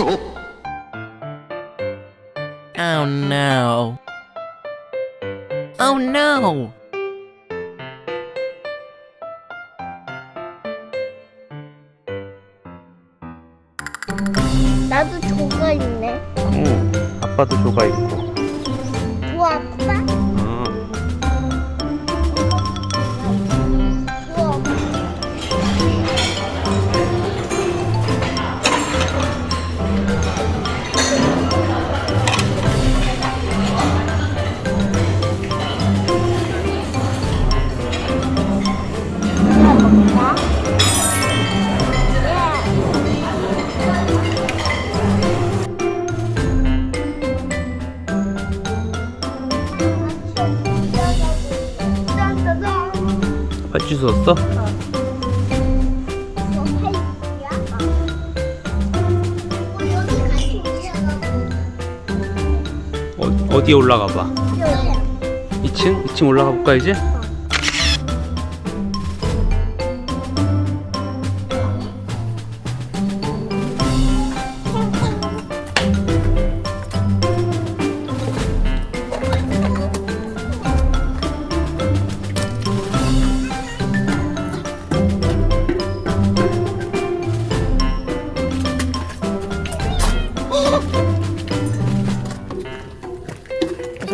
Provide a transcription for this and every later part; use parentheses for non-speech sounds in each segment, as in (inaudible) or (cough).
Oh no. Oh no. 나도 조가 있네. 응. 아빠도 조가 있고. 주웠어? 어, 어디에 올라가 봐. 2층? 2층 올라가 볼까 이제?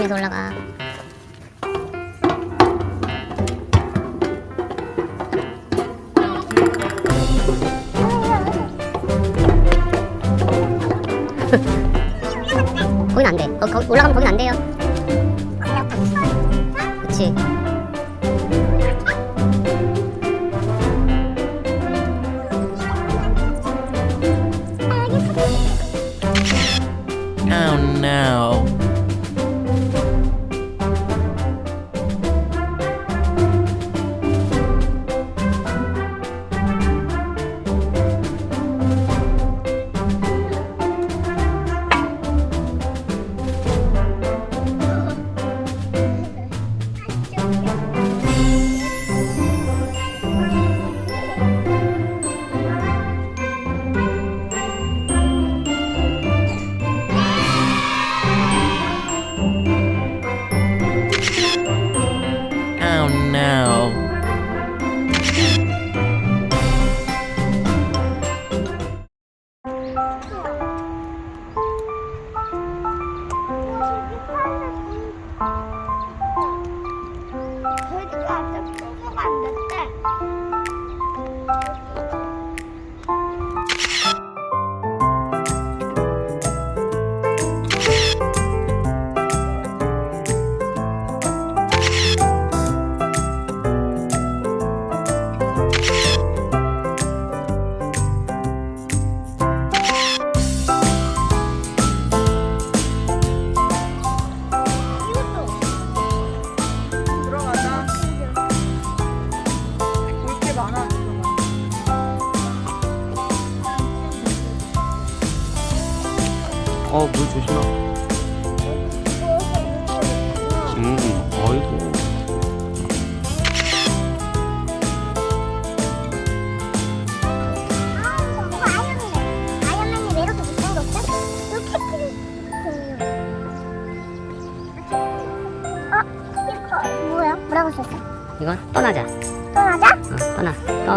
조심해서 올라가. (laughs) 거긴 안 돼. 거, 거, 올라가면 거긴 안 돼요.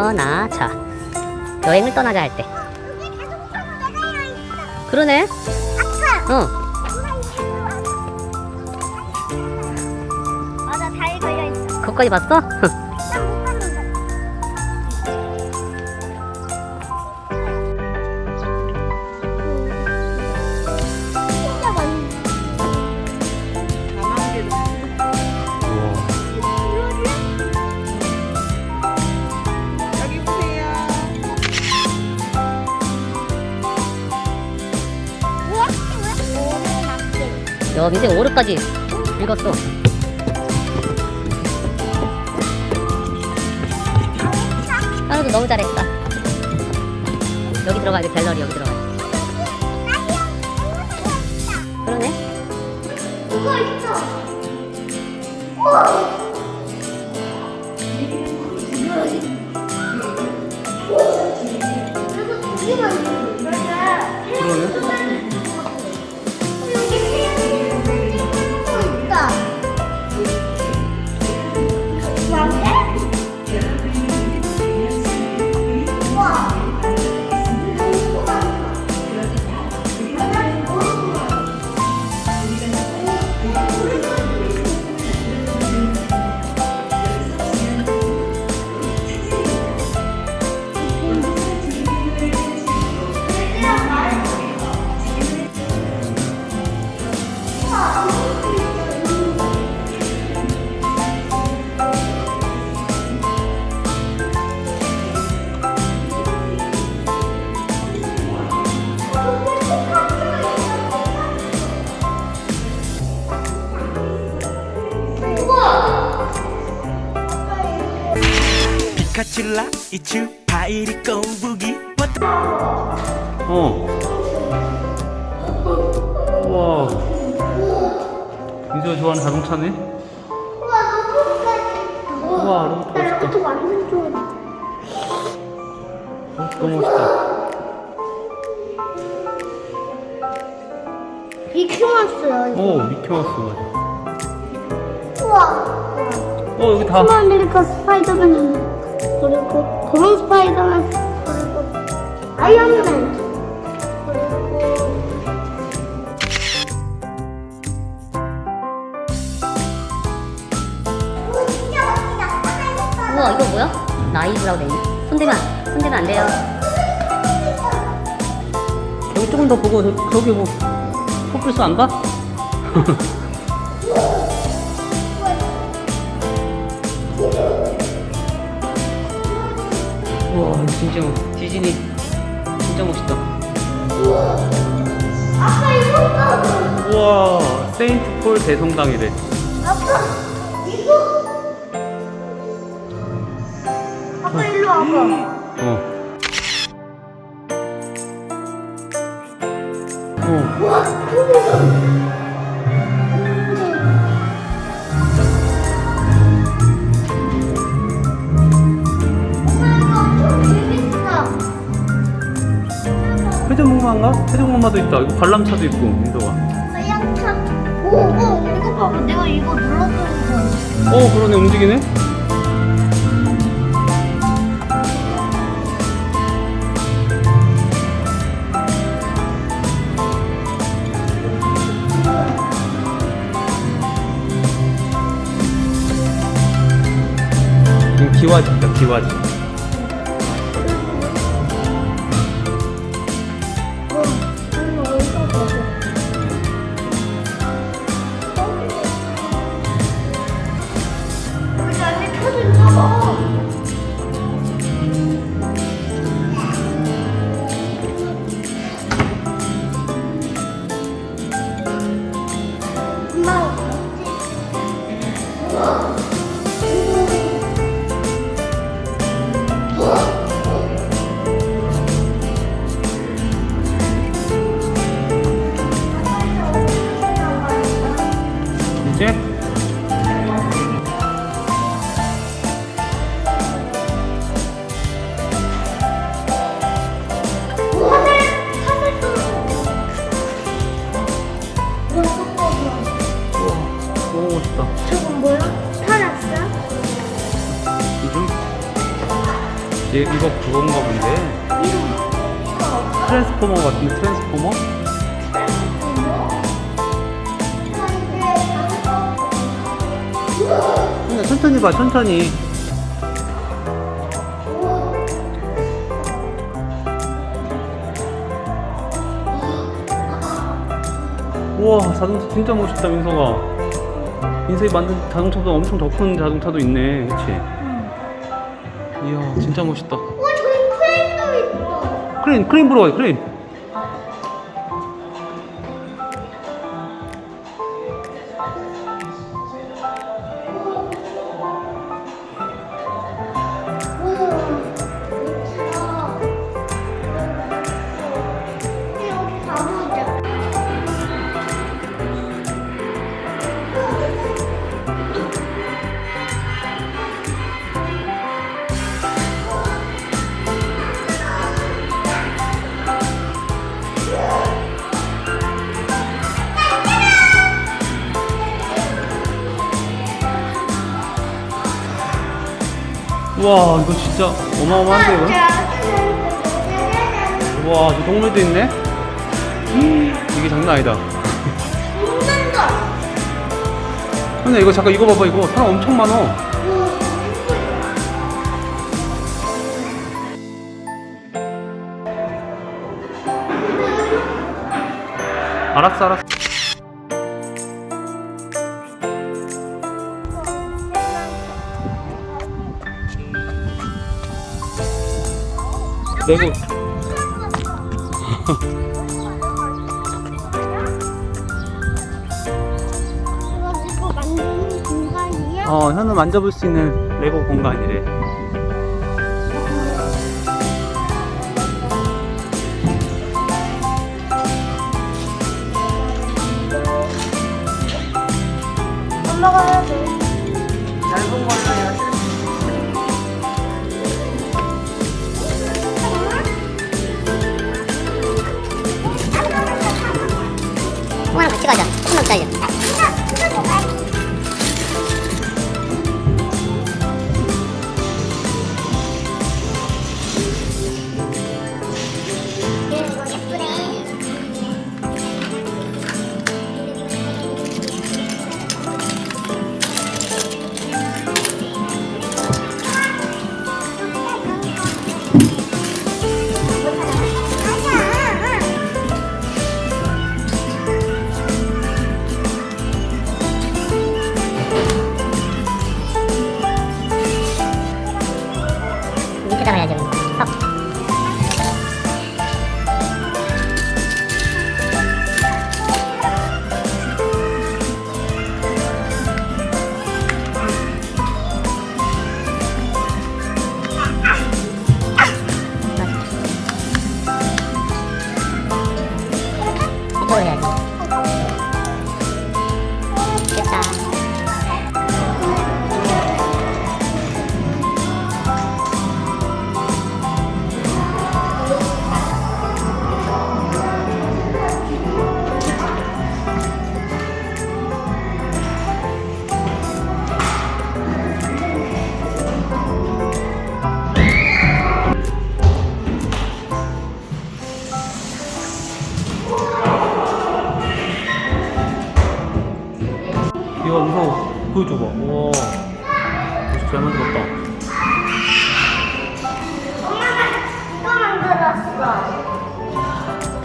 떠나자. 여행을 떠나자 할 때. 그러네. 어. 그것까지 봤어? (laughs) 야, 민생 5르까지 읽었어. 하루도 너무 잘했다. 여기 들어가야 돼, 갤러리 여기 들어가야 돼. 그러네. 그거 있어. 스카츄라? 이츄 파이리 꼬부기? 워터 어. 와. 민수가 좋아하는 자동차네? 우와 로봇 멋있다. 로봇 완전 좋아 너무 멋있다. 어, 미키마스야 이거. 미키마스 맞아. 우와. 어 여기 다. 스마일리카 스파이더맨 그리고 검은 스파이더맨 그리고 아이언맨 그리고 우와 이거 뭐야? 라이브라고 돼있네 손대면 안- 손대면 안 돼요 여기 조금 더 보고 저, 저기 뭐 코뿔소 안 봐? (laughs) 우와 진짜 멋- 디즈니 진짜 멋있다 아빠 이거 봐. 우와, 세인트 폴 대성당이래. 아빠 이거 아빠 일로 와봐. 어. 어. 엄마 회전목마인가? 회전목마도 있다. 이거 관람차도 있고, 민서가. 하얀차. 오, 오, 이거 봐봐. 내가 이거 눌렀던 거. 어, 그러네. 움직이네? 이거 기와집이다, 기와집. 이거 그건가 본데? 트랜스포머 같은데, 트랜스포머? 그냥 천천히 봐, 천천히. 우와, 자동차 진짜 멋있다, 민서가. 민서이 만든 자동차보다 엄청 더 큰 자동차도 있네, 그치? 이야, 진짜 멋있다. 어, 저기 크레인도 있어. 크레인, 크레인 보러 가요, 크레인. 이거 진짜 어마어마한데, 이거? 우와, 저 동물도 있네? 음, 이게 장난 아니다. 근데 이거 잠깐 이거 봐봐, 이거 사람 엄청 많어. 알았어, 알았어. 내고 어, 저는 어 현우 만져볼 수 있는 레고 공간이래 올라가야 돼. Saya.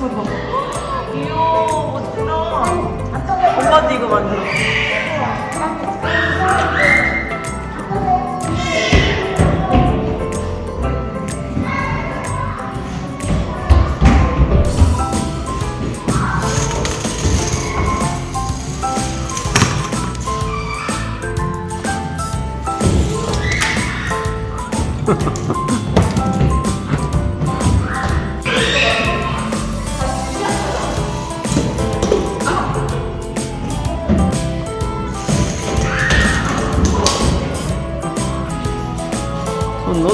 예쁘다. 귀여워, 멋지다. 엄마도 이거 만들었어.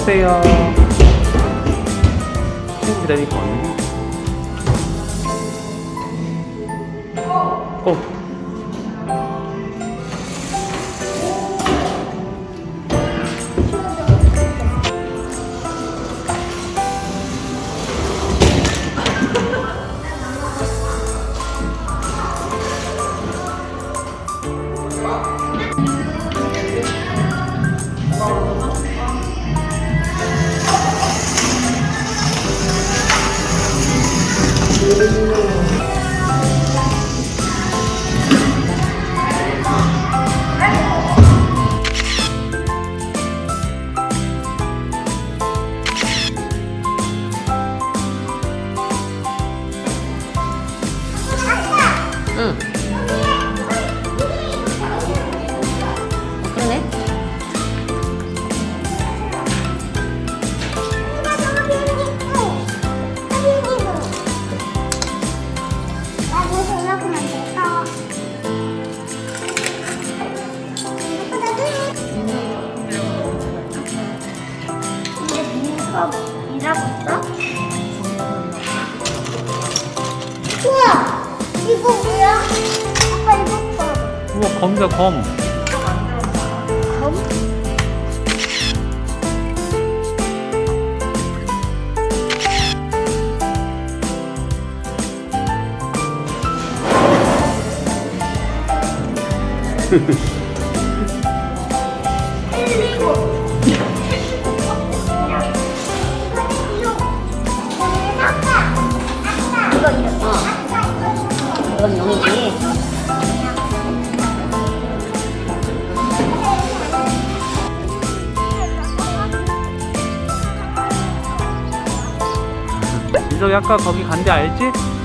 오세요. 팬들이 건기. 섬. 아, 이건 영이지. 지석이 아까 거기 간데 알지?